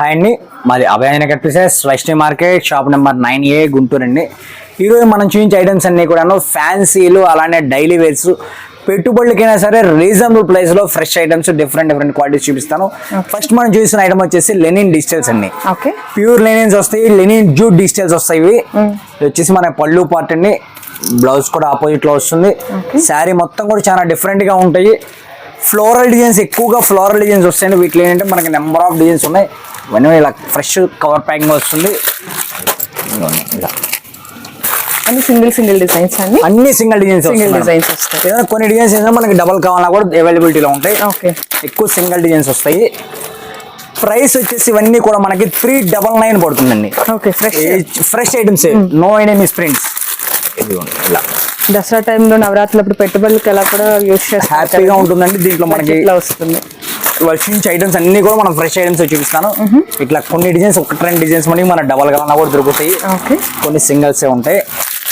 Hi అండి. మాది అభయాన కట్టిసెస్ Vaishnavi market shop number nine A Guntur అండి. ఈరోజు మనం చూపించే ఐటమ్స్ అన్ని కూడాను ఫ్యాన్సీలు అలానే డైలీ వేర్స్. పెట్టుబడులకైనా సరే రీజనబుల్ ప్రైస్లో fresh items different different qualities చూపిస్తాను. ఫస్ట్ మనం చూసిన ఐటమ్ వచ్చేసి లెనిన్ డిజిటల్స్ అండి. ఓకే. ప్యూర్ లెనిన్స్ వస్తాయి లెనిన్ జూట్ డిజిటల్స్ వస్తాయి ఇవి. వచ్చేసి మన పళ్ళు పార్ట్ అండి. బ్లౌజ్ కూడా ఆపోజిట్లో వస్తుంది. శారీ మొత్తం కూడా చాలా డిఫరెంట్గా ఉంటాయి. ఫ్లోరల్ డిజైన్స్ ఎక్కువగా ఫ్లోరల్ డిజైన్స్ వస్తాయండి. వీటిలో ఏంటంటే మనకి నెంబర్ ఆఫ్ డిజైన్స్ ఉన్నాయి. ఇవన్నీ ఇలా ఫ్రెష్ కవర్ ప్యాకింగ్ వస్తుంది. ఇలా. అన్ని సింగిల్ సింగిల్ డిజైన్స్ అండి? అన్ని సింగిల్ డిజైన్స్ సింగిల్ డిజైన్స్ వస్తాయి. ఏదైనా కొన్ని డిజైన్స్ ఏంటంటే మనకి డబల్ కావాలన్నా కూడా అవైలబిలిటీలో ఉంటాయి. ఓకే. ఎక్కువ సింగిల్ డిజైన్స్ వస్తాయి. ప్రైస్ వచ్చేసి ఇవన్నీ కూడా మనకి త్రీ డబల్ నైన్ పడుతుందండి. Okay fresh fresh items no enemies prints ఇదిగోండి ఇలా. దసరా టైంలో నవరాత్రులు పెట్టుబడులకి ఎలా కూడా యూస్ హ్యాపీగా ఉంటుందండి దీంట్లో మనకి ఇట్లా వస్తుంది. వర్షించ్ ఐటమ్స్ అన్ని కూడా మనం ఫ్రెష్ ఐటమ్స్ చూపిస్తాను. ఇట్లా కొన్ని డిజైన్స్ ఒక రెండు డిజైన్స్ మనకి మన డబల్గా కూడా దొరుకుతాయి. ఓకే. కొన్ని సింగిల్స్ ఉంటాయి.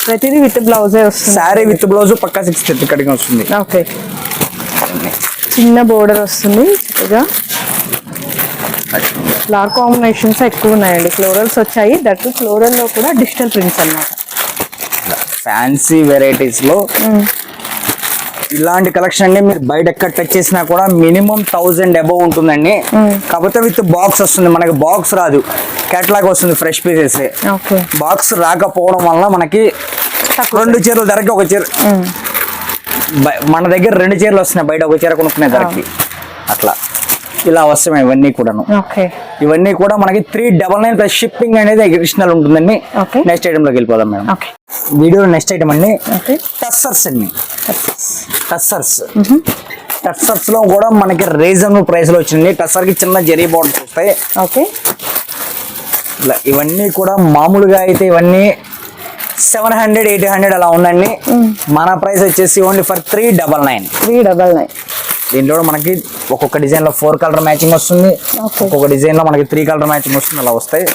ప్రతిదీ విత్ బ్లౌజే వస్తుంది. శారీ విత్ బ్లౌజ్ పక్కా సిక్స్ కటింగ్ వస్తుంది. ఓకే. చిన్న బోర్డర్ వస్తుంది చక్కగా ఫ్లవర్ కాంబినేషన్స్ ఎక్కువ ఉన్నాయండి. ఫ్లోరల్స్ వచ్చాయి. దట్ ఫ్లోరల్లో కూడా డిజిటల్ ప్రింట్స్ అన్నమాట. ఫ్యాన్సీ వెరైటీస్లో ఇలాంటి కలెక్షన్ అండి. మీరు బయట ఎక్కడ టచ్ చేసినా కూడా మినిమం థౌజండ్ అబౌవ్ ఉంటుందండి. కాకపోతే విత్ బాక్స్ వస్తుంది. మనకి బాక్స్ రాదు. కేటలాగ్ వస్తుంది ఫ్రెష్ పీసెస్. బాక్స్ రాకపోవడం వల్ల మనకి రెండు చీరలు ధరకి ఒక చీర మన దగ్గర రెండు చీరలు వస్తున్నాయి. బయట ఒక చీర కొనుక్కునే ధరకి. అట్లా. ఇలా వస్తాయి ఇవన్నీ కూడాను. ఓకే. ఇవన్నీ కూడా మనకి three double nine plus shipping అనేది అడిషనల్ ఉంటుందండి. నెక్స్ట్ ఐటమ్లోకి వెళ్ళిపోదాం మేడం. ఓకే. వీడియోలో నెక్స్ట్ ఐటమ్ అండి. ఓకే. టస్సర్స్ అండి. టస్సర్స్ టస్సర్స్లో కూడా మనకి రీజనబుల్ ప్రైస్లో వచ్చింది. టస్సర్కి చిన్న జరీ బోర్డర్స్ వస్తాయి. ఓకే. ఇలా ఇవన్నీ కూడా మామూలుగా అయితే ఇవన్నీ సెవెన్ హండ్రెడ్ ఎయిట్ హండ్రెడ్ అలా ఉందండి. మన ప్రైస్ వచ్చేసి only for three double nine three double nine దీంట్లో మనకి ఒక్కొక్క డిజైన్లో ఫోర్ కలర్ మ్యాచింగ్ వస్తుంది. ఒక్కొక్క డిజైన్లో మనకి త్రీ కలర్ మ్యాచింగ్ వస్తుంది. అలా వస్తాయి.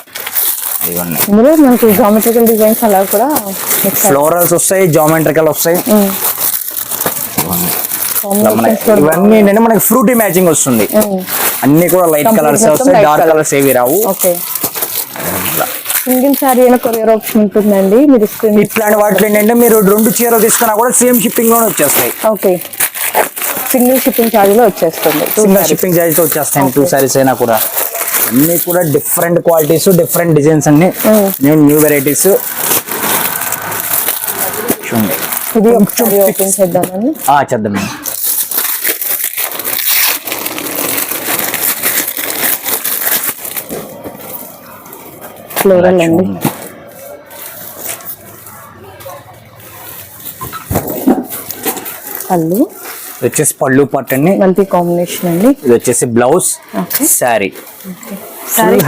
ఇవన్నీ. ఇందులో మనకి జామెట్రికల్ డిజైన్స్ అలా కూడా ఫ్లోరల్స్ వస్తాయి జామెట్రికల్ వస్తాయి. ఇవన్నీ. ఏంటంటే మనకి ఫ్రూటీ మ్యాచింగ్ వస్తుంది. అన్ని కూడా లైట్ కలర్స్ వస్తాయి డార్క్. కలర్స్ ఏవి రావు. ఓకే. సింగిల్ శారీ అయినా కొరియర్ ఆప్షన్ ఉంటుందండి. మీరు ఇట్లాంటి వాటిలో ఏంటంటే మీరు రెండు చీరలు తీసుకున్నా కూడా సేమ్ షిప్పింగ్లోనే వచ్చేస్తాయి. ఓకే. సింగిల్ షిప్పింగ్ ఛార్జ్లో వచ్చేస్తుంది. Two single. షిప్పింగ్ చార్జ్తో వచ్చేస్తాయి టూ సారీస్ అయినా కూడా. అన్ని కూడా డిఫరెంట్ క్వాలిటీస్ డిఫరెంట్ డిజైన్స్ అన్ని. న్యూ న్యూ వెరైటీస్ చూడండి. ఇది ఒకసారి ఓపెన్ చేద్దామని. ఆ, చేద్దాం. మేడం. ఫ్లోరల్ అండి. పళ్ళు ఇది వచ్చేసి పళ్ళు పట్టు అండి మల్టీ కాంబినేషన్ అండి. ఇది వచ్చేసి బ్లౌజ్. శారీ.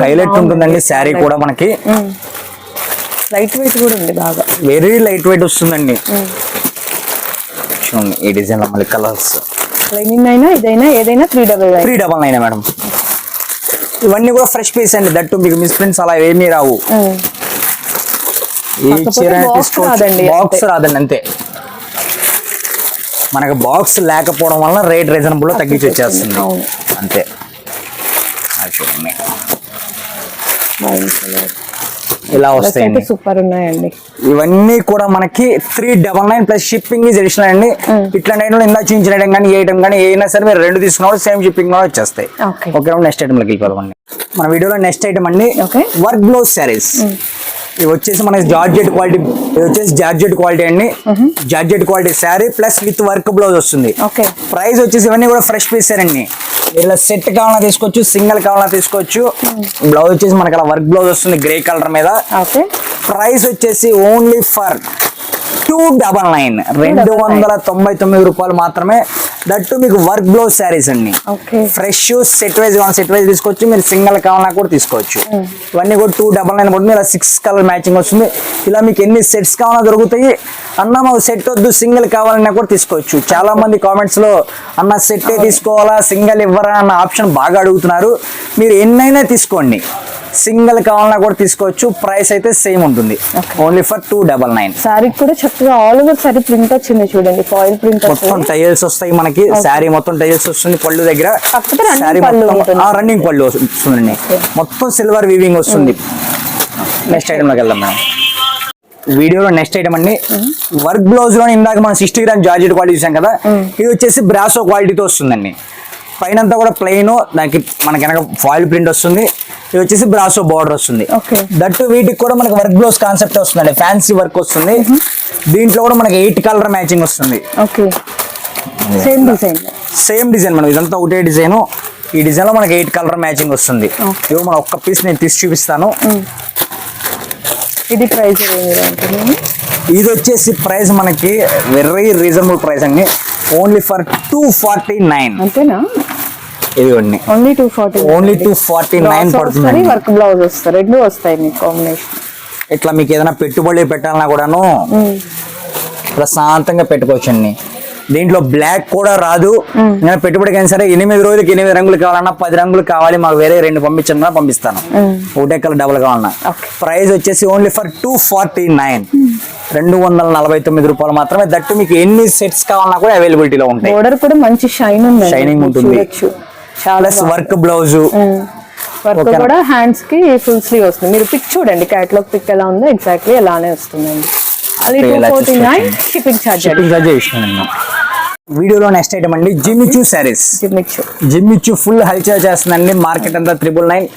హైలైట్. ఉంటుందండి శారీ కూడా మనకి. లైట్ వెయిట్ కూడా ఉంది బాగా. వెరీ లైట్ వెయిట్ వస్తుందండి. చూడండి ఈ డిజైన్ మళ్ళీ కలర్స్ లైనింగ్ అయినా ఇదైనా ఏదైనా three double three double nine madam. ఇవన్నీ కూడా ఫ్రెష్ పీస్ అండి. దట్టు మీకు మిస్ ప్రింట్స్ అలా ఏమీ రావు. ఈ చీర తీసుకోవచ్చు. బాక్స్. రాదండి అంతే. మనకు బాక్స్ లేకపోవడం వల్ల రేట్ రీజనబుల్లో తగ్గించి వచ్చేస్తుంది. అంతే. ఇలా వస్తాయండి. సూపర్ ఉన్నాయండి. ఇవన్నీ కూడా మనకి three double nine plus shipping is additional అండి. ఇట్లాంటి ఐటమ్ ఇందా చూపించిన ఐటమ్ కానీ ఏ ఐటమ్ కానీ ఏదైనా సరే మీరు రెండు తీసుకున్నప్పుడు సేమ్ షిప్పింగ్ కూడా వచ్చేస్తాయి. ఓకే నెక్స్ట్ ఐటమ్లోకి వెళ్ళిపోదామండి. మన వీడియోలో నెక్స్ట్ ఐటమ్ అండి. వర్క్ బ్లౌజ్ శారీస్ ఇవి వచ్చేసి మనకి జార్జెట్ క్వాలిటీ ఇది వచ్చేసి జార్జెట్ క్వాలిటీ అండి. Georgette quality sari plus with work blouse వస్తుంది. ఓకే. ప్రైస్ వచ్చేసి ఇవన్నీ కూడా ఫ్రెష్ పీస్ అండి ఇలా సెట్ కావాలన్నా తీసుకోవచ్చు సింగిల్ కావాలన్నా తీసుకోవచ్చు. బ్లౌజ్ వచ్చేసి మనకి అలా వర్క్ బ్లౌజ్ వస్తుంది గ్రే కలర్ మీద. ఓకే. ప్రైస్ వచ్చేసి only for two double nine. రెండు వందల తొంభై తొమ్మిది రూపాయలు మాత్రమే దట్టు మీకు వర్క్ బ్లౌజ్ శారీస్ అండి ఫ్రెష్ సెట్ వైజ్ కావాలి సెట్ వైజ్ తీసుకోవచ్చు. మీరు సింగిల్ కావాలన్నా కూడా తీసుకోవచ్చు. ఇవన్నీ కూడా టూ డబల్ నైన్ పడుతుంది ఇలా సిక్స్ కలర్ మ్యాచింగ్ వస్తుంది. ఇలా మీకు ఎన్ని సెట్స్ కావాలన్నా దొరుకుతాయి. అన్న మాకు సెట్ వద్దు సింగిల్ కావాలన్నా కూడా తీసుకోవచ్చు. చాలా మంది కామెంట్స్లో అన్న సెట్ తీసుకోవాలా? సింగిల్ ఇవ్వరా? అన్న ఆప్షన్ బాగా అడుగుతున్నారు. మీరు ఎన్నైనా తీసుకోండి. సింగిల్ కావాలన్నా కూడా తీసుకోవచ్చు. ప్రైస్ అయితే సేమ్ ఉంటుంది. Only for two double nine శారీకి కూడా చక్కగా ఆల్ ఓవర్ శారీ ప్రింట్ వచ్చింది చూడండి. ఫాయిల్ ప్రింట్ మొత్తం వస్తుంది. టైల్స్ వస్తాయి మనకి. శారీ మొత్తం టైల్స్ వస్తుంది పళ్ళు దగ్గర. శారీ. రన్నింగ్ పళ్ళు వస్తుందండి. మొత్తం సిల్వర్ వీవింగ్ వస్తుంది. నెక్స్ట్ ఐటమ్లోకి వెళ్దాం మనం వీడియోలో నెక్స్ట్ ఐటమ్ అండి. వర్క్ బ్లౌజ్లో ఇందాక మనం సిక్స్టీ గ్రామ్ జార్జెట్ క్వాలిటీ చూసాం కదా. ఇది వచ్చేసి బ్రాసో క్వాలిటీతో వస్తుందండి. పైన అంతా కూడా ప్లెయిన్ దానికి మనకి వెనక ఫాయిల్ ప్రింట్ వస్తుంది. ఇది వచ్చేసి బ్రాసో బార్డర్ వస్తుంది. దట్టు వీటికి కూడా మనకి వర్క్ బ్లౌజ్ కాన్సెప్ట్ వస్తుందండి. ఫ్యాన్సీ వర్క్ వస్తుంది. దీంట్లో కూడా మనకి ఎయిట్ కలర్ మ్యాచింగ్ వస్తుంది. Okay. Same design same design మనం ఇదంతా ఒకటే డిజైన్ ఈ డిజైన్లో మనకి ఎయిట్ కలర్ మ్యాచింగ్ వస్తుంది. ఇవి మన ఒక్క పీస్ నేను తీసి చూపిస్తాను. ఇది ప్రైస్ ఇది వచ్చేసి ప్రైస్ మనకి వెరీ రీజనబుల్ ప్రైస్ అండి. Only for two forty nine అంతేనా? ఇదిగోండి only. Two forty only two forty nine పడుతుంది వర్క్ బ్లౌజ్ వస్తారు రెండు వస్తాయి మీకు కాంబినేషన్ ఇట్లా మీకు ఏదైనా పెట్టుబడి పెట్టాలన్నా కూడాను ప్రశాంతంగా పెట్టుకోవచ్చండి. దీంట్లో బ్లాక్ కూడా రాదు. నేను పెట్టుబడికి అయినా సరే ఎనిమిది రోజులకి ఎనిమిది రంగులు కావాలన్నా పది రంగులు కావాలి మాకు వేరే రెండు పంపించన్నా పంపిస్తాను. ఒకటే కలర్ డబుల్ కావాలన్నా. ప్రైస్ వచ్చేసి only for two forty nine రెండు వందల నలభై తొమ్మిది రూపాయలు మాత్రమే. దట్టు మీకు ఎన్ని సెట్స్ కావాలన్నా కూడా అవైలబిలిటీలో ఉంటాయి. బోర్డర్ కూడా మంచి షైన్ ఉంది Shining ఉంటుంది. చాలా ప్లస్ వర్క్ బ్లౌజ్ వర్క్. కూడా హ్యాండ్స్కి ఫుల్ స్లీవ్ వస్తుంది. మీరు పిక్ చూడండి క్యాటలాగ్ పిక్ ఎలా ఉందో ఎగ్జాక్ట్లీ అలానే వస్తుందండి. అది టూ ఇలా ఫోర్టీ నైన్ చూసుకోవచ్చు. షిప్పింగ్ ఛార్జ్ షిప్పింగ్ ఛార్జ్ ఇస్తున్నాను వీడియోలో నెక్స్ట్ ఐటమ్ అండి Jimmy Choo sarees Jimmy Choo full హల్చల్ చేస్తుందండి మార్కెట్ అంతా త్రిబుల్ నైన్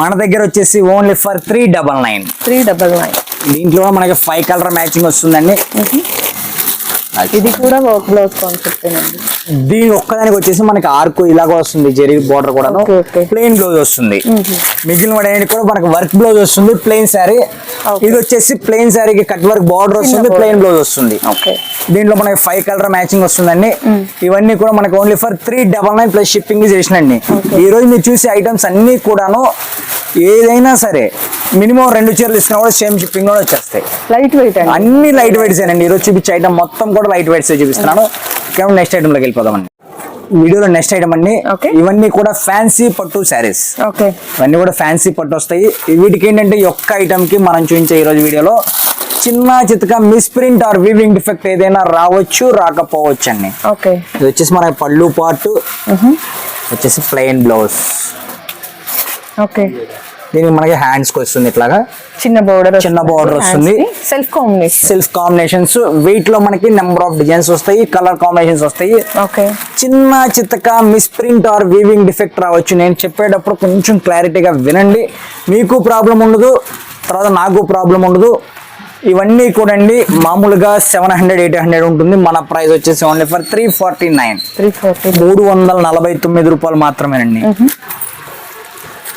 మన దగ్గర వచ్చేసి only for three double nine three double nine దీంట్లో మనకి ఫైవ్ కలర్ మ్యాచింగ్ వస్తుందండి. ఇది కూడా వర్క్ బ్లౌజ్ కాన్సెప్ట్ దీని ఒక్కదానికి వచ్చేసి మనకి ఆర్కు ఇలాగ వస్తుంది జెరీ బోర్డర్ కూడా. ప్లెయిన్ బ్లౌజ్ వస్తుంది. మిగిలిన వాడేది కూడా మనకి వర్క్ బ్లౌజ్ వస్తుంది ప్లెయిన్ శారీ. ఇది వచ్చేసి ప్లెయిన్ శారీకి కట్ వర్క్ బార్డర్ వస్తుంది. ప్లెయిన్ బ్లౌజ్ వస్తుంది. ఓకే. దీంట్లో మనకి ఫైవ్ కలర్ మ్యాచింగ్ వస్తుందండి. ఇవన్నీ కూడా మనకి only for three double nine plus shipping చేసినండి ఈ రోజు మీరు చూసే ఐటమ్స్ అన్ని కూడాను ఏదైనా సరే మినిమం రెండు చీరలు ఇస్తున్నా కూడా సేమ్ షిప్పింగ్ కూడా వచ్చేస్తాయి. లైట్ వెయిట్ అన్ని లైట్ వెయిట్స్ అండి. ఈరోజు చూపించే ఐటమ్ మొత్తం కూడా లైట్ వెయిట్స్ చూపిస్తున్నాను. కేవలం నెక్స్ట్ ఐటమ్లోకి వెళ్ళిపోదామండి. వీడియోలో నెక్స్ట్ ఐటమ్ అండి. ఇవన్నీ కూడా ఫ్యాన్సీ పట్టు శారీస్ ఓకే. ఇవన్నీ కూడా ఫ్యాన్సీ పట్టు వస్తాయి. వీటికి ఏంటంటే ఈ ఒక్క ఐటమ్కి మనం చూపించే ఈ రోజు వీడియోలో చిన్న చితక మిస్ప్రింట్ ఆర్ వీవింగ్ డిఫెక్ట్ ఏదైనా రావచ్చు రాకపోవచ్చు అండి ఓకే. ఇది వచ్చేసి మన పళ్ళు పార్ట్ వచ్చేసి ప్లెయిన్ బ్లౌజ్ ఓకే. దీనికి మనకి హ్యాండ్స్కి వస్తుంది ఇట్లాగా. చిన్న బోర్డర్ చిన్న border వస్తుంది. సెల్ఫ్ కాంబినేషన్ సెల్ఫ్ కాంబినేషన్స్ వెయిట్లో మనకి నెంబర్ ఆఫ్ డిజైన్స్ వస్తాయి కలర్ కాంబినేషన్స్ వస్తాయి. ఓకే. చిన్న చిత్తక మిస్ప్రింట్ ఆర్ వీవింగ్ డిఫెక్ట్ రావచ్చు. నేను చెప్పేటప్పుడు కొంచెం క్లారిటీగా వినండి. మీకు ప్రాబ్లం ఉండదు తర్వాత నాకు ప్రాబ్లం ఉండదు. ఇవన్నీ కూడా అండి మామూలుగా సెవెన్ హండ్రెడ్ ఎయిట్ హండ్రెడ్ ఉంటుంది. మన ప్రైస్ వచ్చేసి only for three forty nine three forty మూడు వందల నలభై తొమ్మిది రూపాయలు మాత్రమేనండి.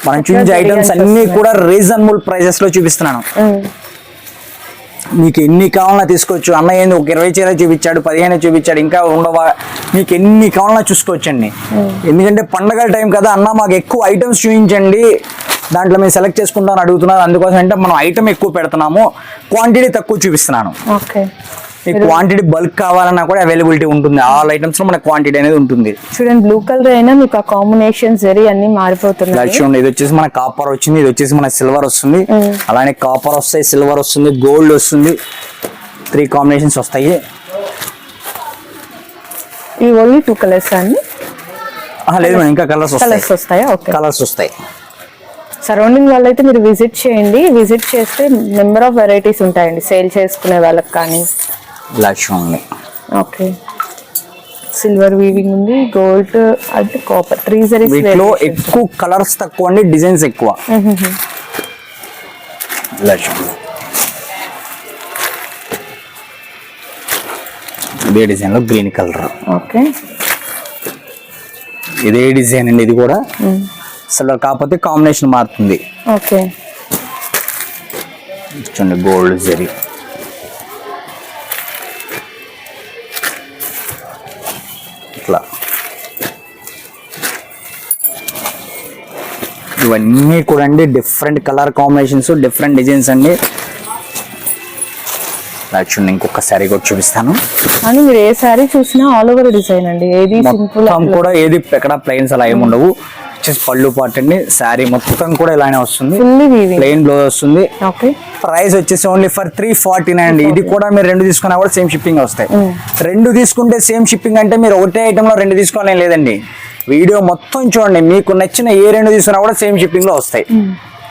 మనం చూపించే ఐటమ్స్ అన్ని కూడా రీజనబుల్ ప్రైజెస్లో చూపిస్తున్నాను. మీకు ఎన్ని కావాలన్నా తీసుకోవచ్చు. అన్న ఏంది ఒక ఇరవై చీర చూపించాడు పదిహేను చూపించాడు ఇంకా ఉండవా? మీకు ఎన్ని కావాలన్నా చూసుకోవచ్చండి. ఎందుకంటే పండగల టైం కదా అన్న మాకు ఎక్కువ ఐటమ్స్ చూపించండి. దాంట్లో మేము సెలెక్ట్ చేసుకుంటామని అడుగుతున్నారు. అందుకోసం అంటే మనం ఐటమ్ ఎక్కువ పెడుతున్నాము. క్వాంటిటీ తక్కువ చూపిస్తున్నాను. ఓకే మీకు క్వాంటిటీ బల్క్ కావాలన్నా కూడా అవైలబిలిటీ ఉంటుంది. ఆల్ ఐటమ్స్లో మన క్వాంటిటీ అనేది ఉంటుంది. చూడండి బ్లూ కలర్ అయినా మీకు ఆ కాంబినేషన్ జరీ అన్ని మారిపోతున్నాయి. ఉంది. ఇది వచ్చేసి మన కాపర్ వచ్చింది ఇది వచ్చేసి మన సిల్వర్ వస్తుంది. అలానే కాపర్ వస్తాయి సిల్వర్ వస్తుంది గోల్డ్ వస్తుంది. త్రీ కాంబినేషన్స్ వస్తాయి. ఈ ఓన్లీ టూ కలర్స్ అండి? లేదు మేడం ఇంకా కలర్స్ కలర్స్ వస్తాయా? ఓకే కలర్స్ వస్తాయి. సరౌండింగ్ వాళ్ళైతే మీరు విజిట్ చేయండి. విజిట్ చేస్తే నెంబర్ ఆఫ్ వెరైటీస్ ఉంటాయండి. సేల్ చేసుకునే వాళ్ళకి కానీ లక్ష్యం ఉంది ఓకే. సిల్వర్ వీవింగ్ ఉంది గోల్డ్ అంటే కాపర్ త్రీ జరీస్ వీటిలో ఎక్కువ కలర్స్ తక్కువ అండి డిజైన్స్ ఎక్కువ. లక్ష్యం ఇదే డిజైన్లో గ్రీన్ కలర్ ఓకే. ఇదే డిజైన్ అండి ఇది కూడా. సిల్వర్ కాకపోతే కాంబినేషన్ మారుతుంది. ఓకే. చూడండి గోల్డ్ జరీ ఇట్లా ఇవన్నీ కూడా అండి different colour combinations different designs అండి చూడండి ఇంకొక శారీ కూడా చూపిస్తాను. కానీ మీరు ఏ శారీ చూసినా ఆల్ ఓవర్ డిజైన్ అండి. ఏది సింపుల్ కూడా ఏది ఎక్కడ ప్లెయిన్స్ అలా ఏమి ఉండవు. వచ్చేసి పళ్ళు పార్ట్ అండి. శారీ మొత్తం కూడా ఇలానే వస్తుంది. ప్లెయిన్ బ్లౌజ్ వస్తుంది. ఓకే ప్రైస్ వచ్చేసి only for three forty nine అండి. ఇది కూడా మీరు రెండు తీసుకున్నా కూడా సేమ్ షిప్పింగ్ వస్తాయి. రెండు తీసుకుంటే సేమ్ షిప్పింగ్ అంటే మీరు ఒకటే ఐటమ్లో రెండు తీసుకోవాలని లేదండి. వీడియో మొత్తం చూడండి. మీకు నచ్చిన ఏ రెండు తీసుకున్నా కూడా సేమ్ షిప్పింగ్లో వస్తాయి.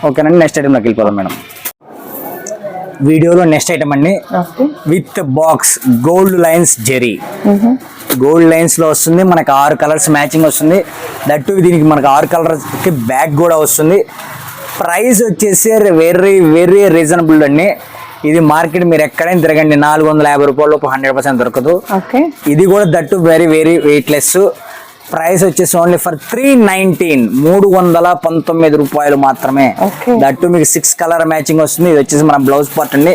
ఓకేనండి. నెక్స్ట్ ఐటమ్లోకి వెళ్ళిపోదాం మేడం. వీడియోలో నెక్స్ట్ ఐటమ్ అండి. With box gold lines zari gold లైన్స్లో వస్తుంది. మనకి ఆరు కలర్స్ మ్యాచింగ్ వస్తుంది. దట్టు దీనికి మనకి ఆరు కలర్స్కి బ్యాగ్ కూడా వస్తుంది. ప్రైస్ వచ్చేసి వెరీ వెరీ రీజనబుల్ అండి. ఇది మార్కెట్ మీరు ఎక్కడైనా తిరగండి నాలుగు వందల యాభై రూపాయల హండ్రెడ్ పర్సెంట్ దొరకదు. ఓకే. ఇది కూడా that very very weightless price వచ్చేసి ఓన్లీ ఫర్ త్రీ నైన్టీన్ మూడు వందల పంతొమ్మిది రూపాయలు మాత్రమే. దట్టు మీకు సిక్స్ కలర్ మ్యాచింగ్ వస్తుంది. ఇది వచ్చేసి మన బ్లౌజ్ పార్ట్ అండి.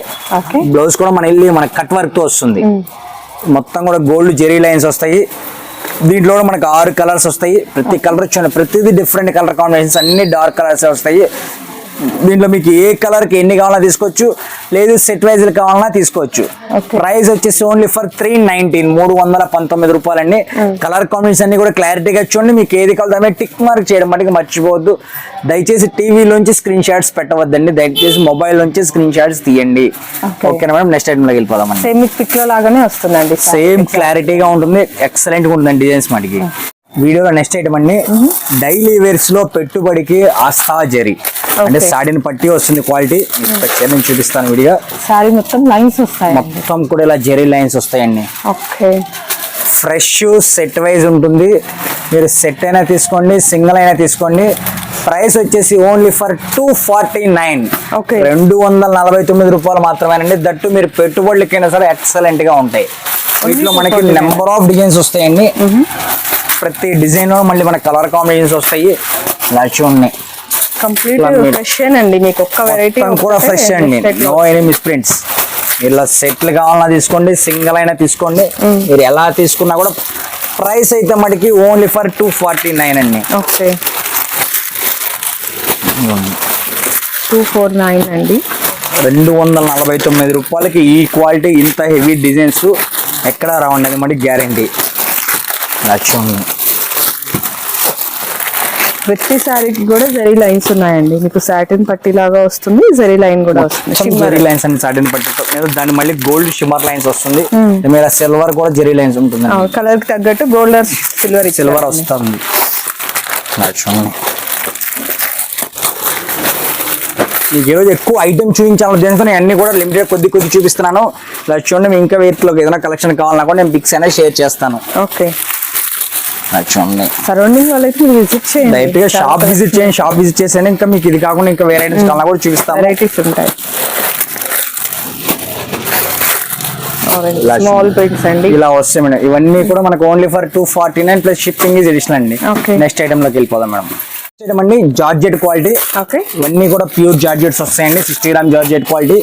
బ్లౌజ్ కూడా మన ఇల్లు మన కట్ వర్క్తో వస్తుంది. మొత్తం కూడా గోల్డ్ జెరీ లైన్స్ వస్తాయి. దీంట్లో మనకు ఆరు కలర్స్ వస్తాయి. ప్రతి కలర్ వచ్చిన ప్రతిదీ డిఫరెంట్ కలర్ కాంబినేషన్స్ అన్ని డార్క్ కలర్స్ వస్తాయి. దీంట్లో మీకు ఏ కలర్కి ఎన్ని కావాలో తీసుకోవచ్చు. లేదు సెట్ వైజ్ కావాలన్నా తీసుకోవచ్చు. ప్రైస్ వచ్చేసి ఓన్లీ ఫర్ త్రీ నైన్టీన్ మూడు వందల పంతొమ్మిది రూపాయలండి. కలర్ కాంబినేషన్ అన్ని కూడా క్లారిటీగా చూడండి. మీకు ఏది కావాలో టిక్ మార్క్ చేయడం మటుకు మర్చిపోవద్దు. దయచేసి టీవీలోంచి స్క్రీన్ షాట్స్ పెట్టవద్దండి. దయచేసి మొబైల్ నుంచి స్క్రీన్ షాట్స్ తీయండి. ఓకేనా మేడం? నెక్స్ట్ ఐటమ్లోకి వెళ్ళిపోదామండి. సేమ్ పిక్లో లాగానే వస్తుందండి. సేమ్ క్లారిటీగా ఉంటుంది. ఎక్సలెంట్గా ఉంటుంది డిజైన్స్ మనకి వీడియోలో నెక్స్ట్ ఐటమ్ అండి. డైలీ వేర్స్లో పెట్టుబడికి ఆస్థా జరీ. అంటే. సాడిని పట్టి వస్తుంది క్వాలిటీ. నేను చూపిస్తాను వీడియో. సారీ మొత్తం లైన్స్ వస్తాయి మొత్తం కూడా ఇలా జెరీ లైన్స్ వస్తాయండి. ఓకే. ఫ్రెష్ సెట్ వైజ్ ఉంటుంది. మీరు సెట్ అయినా తీసుకోండి సింగిల్ అయినా తీసుకోండి. ప్రైస్ వచ్చేసి only for two forty nine Okay. రెండు వందల నలభై తొమ్మిది రూపాయలు మాత్రమేనండి. దట్టు మీరు పెట్టుబడులకైనా సరే ఎక్సలెంట్గా ఉంటాయి. వీటిలో మనకి నెంబర్ ఆఫ్ డిజైన్స్ వస్తాయండి. ప్రతి డిజైన్లో మళ్ళీ మన కలర్ కాంబినేషన్స్ వస్తాయి. ఇలా చూడండి. కంప్లీట్. ఫ్రెష్ అండి మీకు ఒక్క వెరైటీ మొత్తం కూడా ఫ్రెష్ అండి. నో ఎనీ మిస్ ప్రింట్స్ ఇలా సెట్లు కావాలన్నా తీసుకోండి సింగిల్ అయినా తీసుకోండి. మీరు ఎలా తీసుకున్నా కూడా ప్రైస్ అయితే మటుకి only for two forty nine అండి. ఓకే. టూ ఫోర్ నైన్ అండి. రెండు వందల నలభై తొమ్మిది రూపాయలకి ఈ క్వాలిటీ ఇంత హెవీ డిజైన్స్ ఎక్కడ రావండి అది మటుకు గ్యారంటీ చూడండి ప్రతి సారీకి కూడా జరీ లైన్స్ ఉన్నాయండి. మీకు సాటిన్ పట్టి లాగా వస్తుంది జరీ లైన్ కూడా వస్తుంది. జెరీ లైన్స్ అండి సాటిన్ పట్టితో. దాన్ని మళ్ళీ గోల్డ్ షిమర్ లైన్స్ వస్తుంది. మీరు సిల్వర్ కూడా జెరీ లైన్స్ ఉంటుంది కలర్కి తగ్గట్టు గోల్డ్ సిల్వర్ సిల్వర్ వస్తుంది. మీకు ఈరోజు ఎక్కువ ఐటమ్ చూపించాలి దేనితో నేను అన్ని కూడా లిమిటెడ్ కొద్ది కొద్ది చూపిస్తున్నాను. ఇలా చూడండి ఇంకా వేటిలో ఏదైనా కలెక్షన్ కావాలన్నా కూడా నేను పిక్స్ అనేది షేర్ చేస్తాను. ఓకే సరౌండింగ్ వాళ్ళకి మీరు విజిట్ చేయండి డైరెక్ట్గా షాప్ విజిట్ చేయండి. షాప్ విజిట్ చేసాను ఇంకా మీకు ఇది కాకుండా ఇంకా వేరే ఐటమ్స్ కావాలన్నా కూడా చూపిస్తాను వెరైటీస్ ఉంటాయి. ఇలా స్మాల్ చూడండి. ప్రింట్స్ అండి. ఇలా వస్తాయి మేడం. ఇవన్నీ కూడా మనకు only for two forty nine plus shipping additional అండి. నెక్స్ట్ ఐటమ్లోకి వెళ్ళిపోదాం మేడం. ఐటమ్ అండి జార్జెట్ క్వాలిటీ ఓకే ఇవన్నీ కూడా ప్యూర్ జార్జెట్స్ వస్తాయండి. సిక్స్టీ గ్రామ్ జార్జెట్ క్వాలిటీ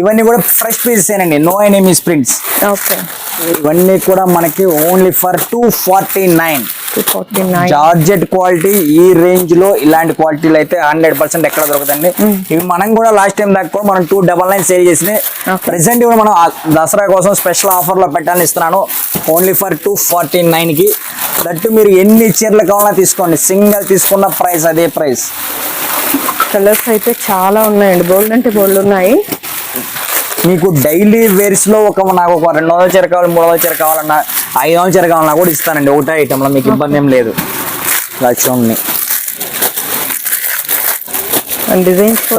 ఇవన్నీ కూడా ఫ్రెష్ పీసెస్ ఏనండి. No enemies prints okay. ఇవన్నీ కూడా మనకి only for two forty nine georgette quality ఈ రేంజ్లో ఇలాంటి క్వాలిటీలు అయితే హండ్రెడ్ పర్సెంట్ ఎక్కడ దొరకదండి. ఇవి మనం కూడా లాస్ట్ టైం దాకా కూడా మనం టూ డబల్ నైన్ సేల్ చేసినాయి. ప్రెసెంట్ కూడా మనం దసరా కోసం స్పెషల్ ఆఫర్లో పెట్టాలని ఇస్తున్నాను. ఓన్లీ ఫర్ టూ ఫార్టీ నైన్కి. దట్టు మీరు ఎన్ని చీరలు కావాలన్నా తీసుకోండి. సింగిల్ తీసుకున్న ప్రైస్ అదే ప్రైస్ కలర్స్ అయితే చాలా ఉన్నాయండి. బోల్డ్ అంటే బోల్డ్ ఉన్నాయి. మీకు డైలీ వేర్స్లో ఒక నాకు ఒక రెండు వందల చీర కావాలి మూడు వందల చీర కావాలన్నా ఐదు వందల చీర కావాలన్నా కూడా ఇస్తానండి. ఒకటే ఐటమ్లో మీకు ఇబ్బంది ఏం లేదు. కూడా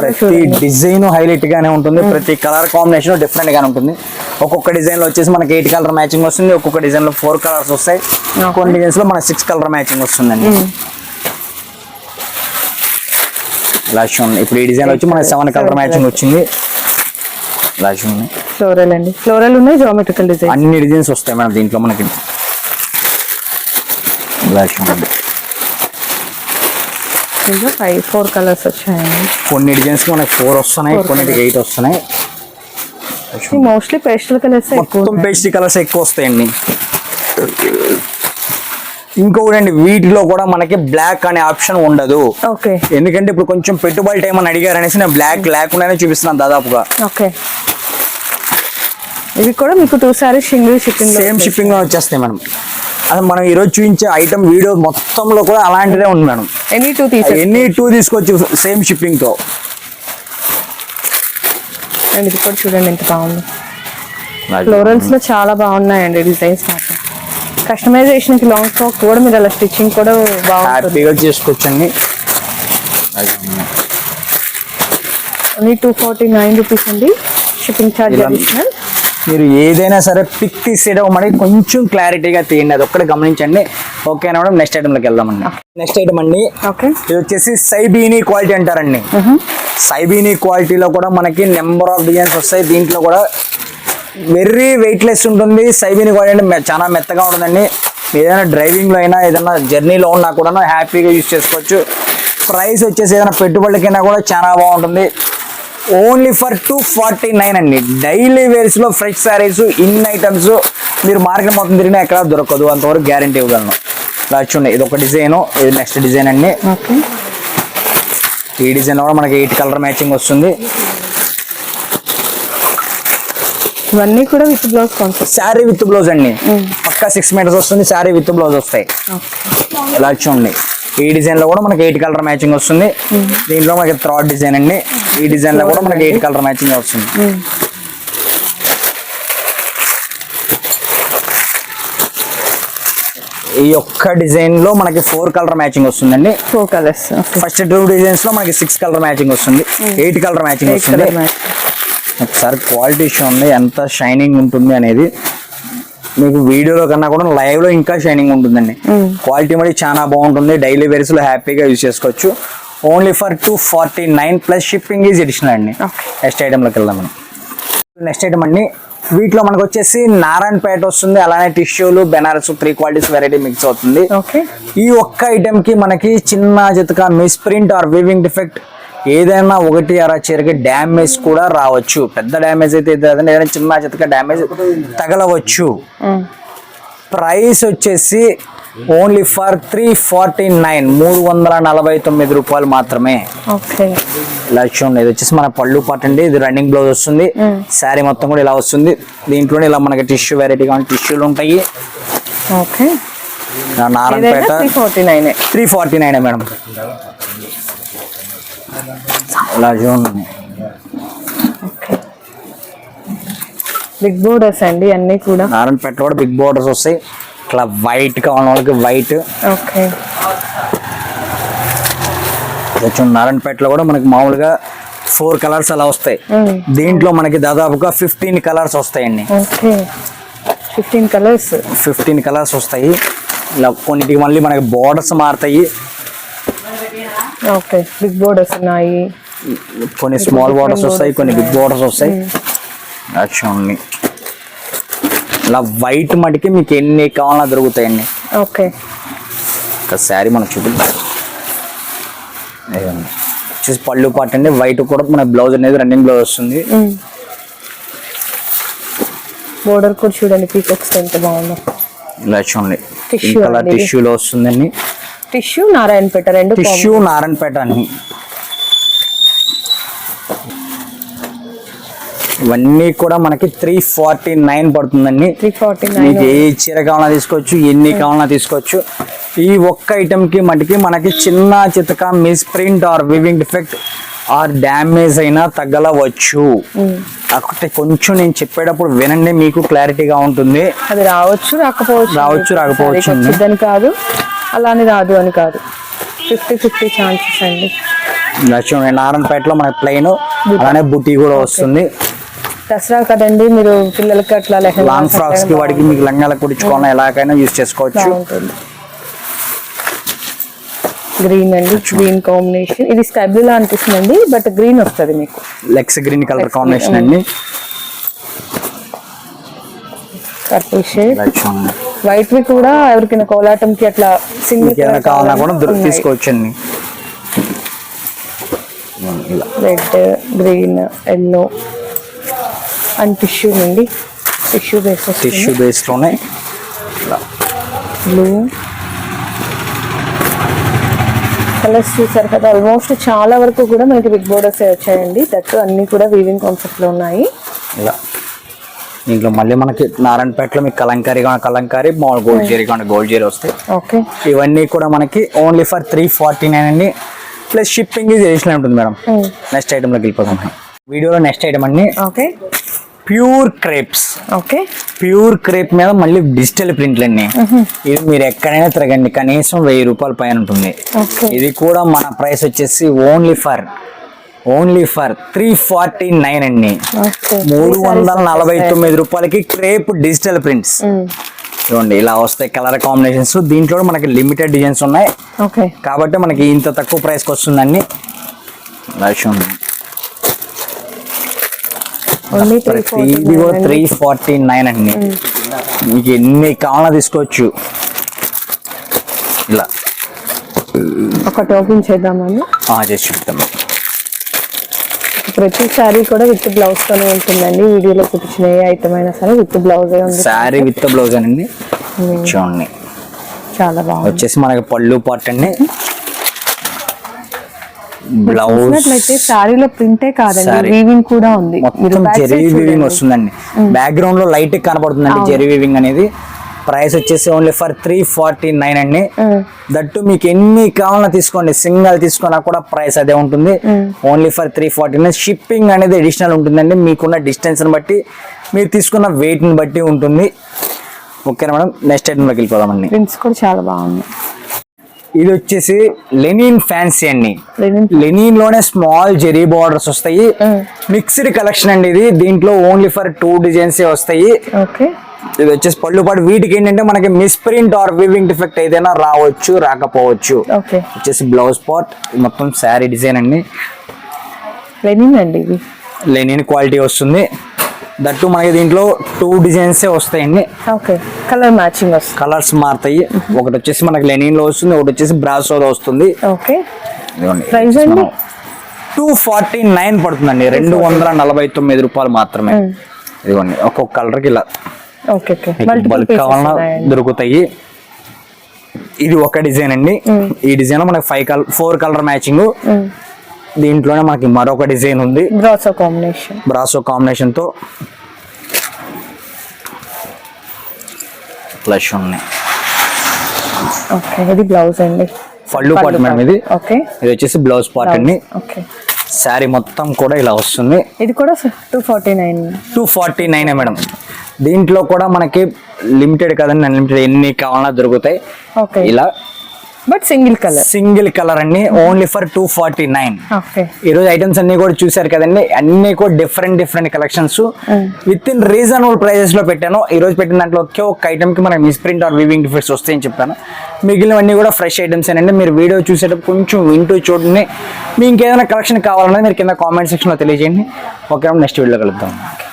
ప్రతి డిజైన్ హైలైట్ గానే ఉంటుంది ప్రతి కలర్ కాంబినేషన్ డిఫరెంట్ గానే ఉంటుంది. ఒక్కొక్క డిజైన్లో వచ్చేసి మనకి ఎయిట్ కలర్ మ్యాచింగ్ వస్తుంది ఒక్కొక్క డిజైన్లో ఫోర్ కలర్స్ వస్తాయి. కొన్ని డిజైన్స్లో మనకి సిక్స్ కలర్ మ్యాచింగ్ వస్తుందండి. ఇలా చూడండి ఇప్పుడు ఈ డిజైన్ వచ్చి మనకి సెవెన్ కలర్ మ్యాచింగ్ వచ్చింది. ఇలా చూడండి ఫ్లోరల్ అండి. ఫ్లోరల్ ఉన్నాయి జామెట్రికల్ డిజైన్ అన్ని డిజైన్స్ వస్తాయి మేడం దీంట్లో మనకి. ఫైవ్ ఫోర్ కలర్స్ వచ్చాయండి కొన్ని డిజైన్స్ మనకి ఫోర్ వస్తున్నాయి కొన్ని ఎయిట్ వస్తున్నాయి. మోస్ట్లీ పేస్టల్ కలర్స్ మొత్తం పేస్టీ కలర్స్ ఎక్కువ వస్తాయండి. ఇంకొకటి వీటిలో కూడా మనకి బ్లాక్ అనే ఆప్షన్ ఉండదు. ఓకే. ఎందుకంటే ఇప్పుడు కొంచెం పెట్టుబడి టైం అని అడిగారు అనేసి నేను బ్లాక్ లేకుండానే చూపిస్తున్నాను దాదాపుగా. ఓకే. ఇవి కూడా మీకు two sarees single shipping same షిప్పింగ్లో వచ్చేస్తాయి మేడం. అసలు మనం ఈరోజు చూపించే ఐటమ్ వీడియో మొత్తంలో కూడా అలాంటిదే ఉంది మేడం. ఎనీ టూ ఎన్ని టూ తీసుకోవచ్చు సేమ్ షిప్పింగ్తో. అండ్ ఇది కూడా చూడండి ఎంత బాగుంది. ఫ్లోరల్స్లో చాలా బాగున్నాయండి డిజైన్స్ మాత్రం. కస్టమైజేషన్కి లాంగ్ ఫ్రాక్ కూడా మీరు అలా స్టిచ్చింగ్ కూడా బాగుంటుంది. హ్యాపీగా చేసుకోవచ్చండి. Only two forty nine rupees అండి షిప్పింగ్ ఛార్జ్ అడిషనల్ మీరు ఏదైనా సరే పిక్ తీసేయడం మనకి కొంచెం క్లారిటీగా తీయండి. అది ఒక్కటి గమనించండి. ఓకేనా మేడం నెక్స్ట్ ఐటమ్లోకి వెళ్దామండి నెక్స్ట్ ఐటమ్ అండి. ఓకే ఇది వచ్చేసి సైబీని క్వాలిటీ అంటారండి. సైబీని క్వాలిటీలో కూడా మనకి నెంబర్ ఆఫ్ డిజైన్స్ వస్తాయి. దీంట్లో కూడా వెర్రీ వెయిట్లెస్ ఉంటుంది. సైబీని మె- చాలా మెత్తగా ఉంటుందండి. ఏదైనా డ్రైవింగ్లో అయినా ఏదైనా జర్నీలో ఉన్నా కూడా హ్యాపీగా యూజ్ చేసుకోవచ్చు. ప్రైస్ వచ్చేసి ఏదైనా పెట్టుబడులకైనా కూడా చాలా బాగుంటుంది. Only for two forty nine అండి. డైలీ వేర్స్లో ఫ్రెష్ శారీస్ ఇన్ ఐటమ్స్ మీరు మార్కెట్ మొత్తం తిరిగినా ఎక్కడ దొరకదు. అంతవరకు గ్యారంటీ ఇవ్వగలను. చూడండి ఇది ఒక డిజైన్. ఇది నెక్స్ట్ డిజైన్ అండి. ఈ డిజైన్ కూడా మనకి ఎయిట్ కలర్ మ్యాచింగ్ వస్తుంది. ఇవన్నీ కూడా with blouse concept sari with blouse అండి. పక్కా సిక్స్ మీటర్స్ వస్తుంది శారీ విత్ బ్లౌజ్ వస్తాయి. ఇలా చూడండి. ఈ డిజైన్లో కూడా మనకి ఎయిట్ కలర్ మ్యాచింగ్ వస్తుంది. దీంట్లో మనకి థ్రాడ్ డిజైన్ అండి. ఈ డిజైన్లో కూడా మనకి ఎయిట్ కలర్ మ్యాచింగ్ వస్తుంది. ఈ ఒక్క డిజైన్లో మనకి ఫోర్ కలర్ మ్యాచింగ్ వస్తుందండి. ఫోర్ కలర్స్ ఫస్ట్ టూ డిజైన్స్లో మనకి సిక్స్ కలర్ మ్యాచింగ్ వస్తుంది. ఎయిట్ కలర్ మ్యాచింగ్ వస్తుంది. ఒకసారి క్వాలిటీ చూడండి ఎంత షైనింగ్ ఉంటుంది అనేది మీకు వీడియోలో కన్నా కూడా లైవ్లో ఇంకా షైనింగ్ ఉంటుందండి. క్వాలిటీ మరి చాలా బాగుంటుంది. డైలీ వేర్స్లో హ్యాపీగా యూజ్ చేసుకోవచ్చు. Only for two forty nine plus shipping is additional అండి. నెక్స్ట్ ఐటెంలోకి వెళ్దాం మనం. నెక్స్ట్ ఐటమ్ అండి. వీటిలో మనకు వచ్చేసి నారాయణపేట వస్తుంది. అలానే టిష్యూలు Banaras three qualities variety mix అవుతుంది. ఓకే ఈ ఒక్క ఐటమ్కి మనకి చిన్న జతక miss print or weaving defect ఏదైనా ఒకటి అర చీరకి డ్యామేజ్ కూడా రావచ్చు. పెద్ద డ్యామేజ్ అయితే ఏదైనా చిన్న జతక డ్యామేజ్ తగలవచ్చు. ప్రైస్ వచ్చేసి only for three forty nine. మూడు వందల నలభై తొమ్మిది రూపాయలు మాత్రమే. ఇలా చూడండి. ఇది వచ్చేసి మన పళ్ళు పాట అండి. ఇది రన్నింగ్ బ్లౌజ్ వస్తుంది. శారీ మొత్తం కూడా ఇలా వస్తుంది. దీంట్లోనే ఇలా మనకి టిష్యూ వెరైటీ కానీ టిష్యూలు ఉంటాయి. Narayanpet three forty nine. Three forty nine madam. ఇలా చూడండి బిగ్ బోర్డర్స్ అండి అన్నీ కూడా? నారాయణపేటలో కూడా బిగ్ బోర్డర్స్ వస్తాయి. ఇట్లా వైట్ కావాలని వాళ్ళకి వైట్ ఓకే. కొంచెం నారాయణపేటలో కూడా మనకి మామూలుగా ఫోర్ కలర్స్ అలా వస్తాయి. దీంట్లో మనకి దాదాపుగా ఫిఫ్టీన్ కలర్స్ వస్తాయండి. Okay. Fifteen colours fifteen colours వస్తాయి. ఇలా కొన్నిటికి మళ్ళీ మనకి బోర్డర్స్ మారుతాయి. ఓకే బిగ్ బోర్డర్స్ ఉన్నాయి. కొన్ని స్మాల్ బోర్డర్స్ వస్తాయి కొన్ని బిగ్ బోర్డర్స్ వస్తాయి. ఇలా చూడండి ఇలా వైట్ మటుకి మీకు ఎన్ని కావాలన్నా దొరుకుతాయండి. ఓకే. ఒక శారీ మనకు చూపిద్దాం. వచ్చేసి పళ్ళు పాట అండి వైట్ కూడా మన బ్లౌజ్ అనేది రన్నింగ్ బ్లౌజ్ వస్తుంది. బోర్డర్ కూడా చూడండి పీకాక్స్ ఎంత బాగుందో. ఇలా చూడండి కలర్. టిష్యూలో వస్తుందండి. టిష్యూ నారాయణపేట రెండు టిష్యూ నారాయణపేట అని. ఇవన్నీ కూడా మనకి త్రీ ఫార్టీ నైన్ పడుతుందండి. త్రీ ఫార్టీ నైన్ మీకు ఏ చీర కావాలన్నా తీసుకోవచ్చు ఎన్ని కావాలన్నా తీసుకోవచ్చు. ఈ ఒక్క ఐటమ్కి మటుకి మనకి చిన్న చితక miss print or weaving defect or damage అయినా తగ్గలవచ్చు కాకపోతే కొంచెం నేను చెప్పేటప్పుడు వినండి మీకు క్లారిటీగా ఉంటుంది. అది రావచ్చు రాకపోవచ్చు. రావచ్చు, రాకపోవచ్చు కాదు. అలా అని రాదు అని కాదు. ఫిఫ్టీ ఫిఫ్టీ ఛాన్సెస్ అండి. చూడండి నారాయణపేటలో మనకి ప్లెయిన్ అలానే బుట్టి కూడా వస్తుంది. దసరా కదండి మీరు పిల్లలకి అట్లా లాంగ్ ఫ్రాక్స్కి వాడికి మీకు లంగాలకు కుడుచుకోవాలన్నా ఎలాగైనా యూజ్ చేసుకోవచ్చు. గ్రీన్ అండి గ్రీన్ కాంబినేషన్ ఇది స్కై బ్లూ లా అనిపిస్తుందండి బట్ గ్రీన్ వస్తుంది మీకు. లెగ్స్ గ్రీన్ కలర్ కాంబినేషన్ అండి. పర్పుల్ షేడ్ వైట్ వి కూడా ఎవరికైనా కోలాటం కి అట్లా సింగిల్ కావాలన్నా కూడా దొరికి తీసుకోవచ్చండి red green yellow and tissue అండి టిష్యూ బేస్ టిష్యూ బేస్లోనే ఇలా. బ్లూ. కలర్స్ చూసారు కదా ఆల్మోస్ట్ చాలా వరకు కూడా మనకి బిగ్ బోర్డర్స్ వచ్చాయండి. దట్టు అన్ని కూడా వీవింగ్ కాన్సెప్ట్లో ఉన్నాయి. ఇలా. దీంట్లో మళ్ళీ మనకి నారాయణపేటలో మీకు కలంకారీ కావాలి కలంకారీ మామూలు గోల్డ్ జెరీ కావాలి గోల్డ్ జెరీ వస్తాయి. ఓకే ఇవన్నీ కూడా మనకి only for three forty nine అండి. ప్లస్ షిప్పింగ్ ఇది అడిషనల్ ఉంటుంది మేడం. నెక్స్ట్ ఐటెంలోకి వెళ్ళిపోతాం వీడియోలో నెక్స్ట్ ఐటమ్ అండి. Okay pure crepes okay pure crepe మీద మళ్ళీ డిజిటల్ ప్రింట్లు అండి ఇది మీరు ఎక్కడైనా తిరగండి. కనీసం వెయ్యి రూపాయల పైన ఉంటుంది. ఇది కూడా మన ప్రైస్ వచ్చేసి only for only for three forty nine అండి. మూడు వందల నలభై తొమ్మిది రూపాయలకి క్రేప్ డిజిటల్ ప్రింట్స్. చూడండి ఇలా వస్తాయి కలర్ కాంబినేషన్స్. దీంట్లో మనకి లిమిటెడ్ డిజైన్స్ ఉన్నాయి. కాబట్టి మనకి ఇంత తక్కువ ప్రైస్కి వస్తుందండి. ఇలా చూడండి. ఓన్లీ త్రీ ఇది కూడా త్రీ ఫార్టీ నైన్ అండి. మీకు ఎన్ని కావాలో తీసుకోవచ్చు. ఇలా. ఒకటి ఓపెన్ చేద్దామండి చేసి చూపుతాం ప్రతి శారీ కూడా విత్ బ్లౌజ్ తోనే ఉంటుందండి. వీడియోలో చూపించిన ఏ ఐటమ్ అయినా సరే విత్ బ్లౌజ్ ఉంది. శారీ విత్ బ్లౌజ్ అండి చూడండి. చాలా బాగుంది. వచ్చేసి మనకి పళ్ళు పార్ట్ అండి. బ్లౌజ్. శారీలో ప్రింటే కాదండి. వీవింగ్ కూడా ఉంది. జెరీ వీవింగ్. వస్తుందండి. బ్యాక్గ్రౌండ్లో లైట్ కనపడుతుందండి జెరీ వీవింగ్ అనేది. ప్రైస్ వచ్చేసి only for three forty nine అండి. దట్టు మీకు ఎన్ని కావాలన్నా తీసుకోండి. సింగల్ తీసుకున్నా కూడా ప్రైస్ అదే ఉంటుంది. Only for three forty nine shipping అనేది అడిషనల్ ఉంటుందండి. మీకున్న డిస్టెన్స్ని బట్టి మీరు తీసుకున్న weight ని బట్టి ఉంటుంది. ఓకేనా మేడం? నెక్స్ట్ ఐటమ్లోకి వెళ్ళిపోదామండి ప్రింట్స్ కూడా చాలా బాగుంది ఇది వచ్చేసి లెనిన్ ఫ్యాన్సీ అండి. లెనిన్లోనే స్మాల్ జెరీ బార్డర్స్ వస్తాయి. మిక్స్డ్ కలెక్షన్ అండి ఇది. దీంట్లో ఓన్లీ ఫర్ టూ డిజైన్స్ వస్తాయి. ఓకే ఇది వచ్చేసి పళ్ళు పాటు వీటికి ఏంటంటే మనకి miss print or weaving defect ఏదైనా రావచ్చు రాకపోవచ్చు. వచ్చేసి బ్లౌజ్ పార్ట్ మొత్తం శారీ డిజైన్ అండి. లెనిన్ అండి ఇది. లెనిన్ క్వాలిటీ వస్తుంది. దట్టు మనకి దీంట్లో టూ డిజైన్స్ వస్తాయండి. ఓకే కలర్ మ్యాచింగ్ వస్తుంది. కలర్స్ మారుతాయి. ఒకటి వచ్చేసి మనకి లెనిన్లో వస్తుంది ఒకటి వచ్చేసి బ్రాసోలో వస్తుంది. ఓకే ప్రైస్ అండి? టూ ఫార్టీ నైన్ పడుతుందండి. రెండు వందల నలభై తొమ్మిది రూపాయలు మాత్రమే. ఇదిగోండి ఒక్కొక్క కలర్కి ఇలా. బల్క్ కావాలన్నా దొరుకుతాయి. ఇది ఒక డిజైన్ అండి. ఈ డిజైన్లో మనకి five colour four colour matching దీంట్లోనే మనకి మరొక డిజైన్ ఉంది. బ్రాసో కాంబినేషన్ బ్రాసో కాంబినేషన్తో ఫ్లష్ ఉన్నాయి. ఓకే ఇది బ్లౌజ్ అండి. పళ్ళు పాటు మేడం ఇది. ఓకే. ఇది వచ్చేసి బ్లౌజ్ పార్ట్ అండి. ఓకే. శారీ మొత్తం కూడా ఇలా వస్తుంది. ఇది కూడా two forty nine two forty nine madam. దీంట్లో కూడా మనకి లిమిటెడ్ కదండి అన్లిమిటెడ్ ఎన్ని కావాలన్నా దొరుకుతాయి. ఓకే. ఇలా but single colour single colour అండి only for two forty nine okay. ఈ రోజు ఐటమ్స్ అన్ని కూడా చూసారు కదండి అన్ని కూడా different different collections with in reasonable ప్రైజెస్లో పెట్టాను. ఈ రోజు పెట్టిన దాంట్లో ఒకే ఒక ఐటమ్కి మనకి miss print or weaving defects వస్తాయని చెప్పాను. మిగిలినవన్నీ కూడా ఫ్రెష్ ఐటమ్స్ అండి మీరు వీడియో చూసేటప్పుడు కొంచెం వింటూ చూడండి. మీకు ఇంకేదైనా కలెక్షన్ కావాలన్నా మీరు కింద కామెంట్ సెక్షన్లో తెలియజేయండి. ఓకే నెక్స్ట్ వీడియో కలుద్దాం.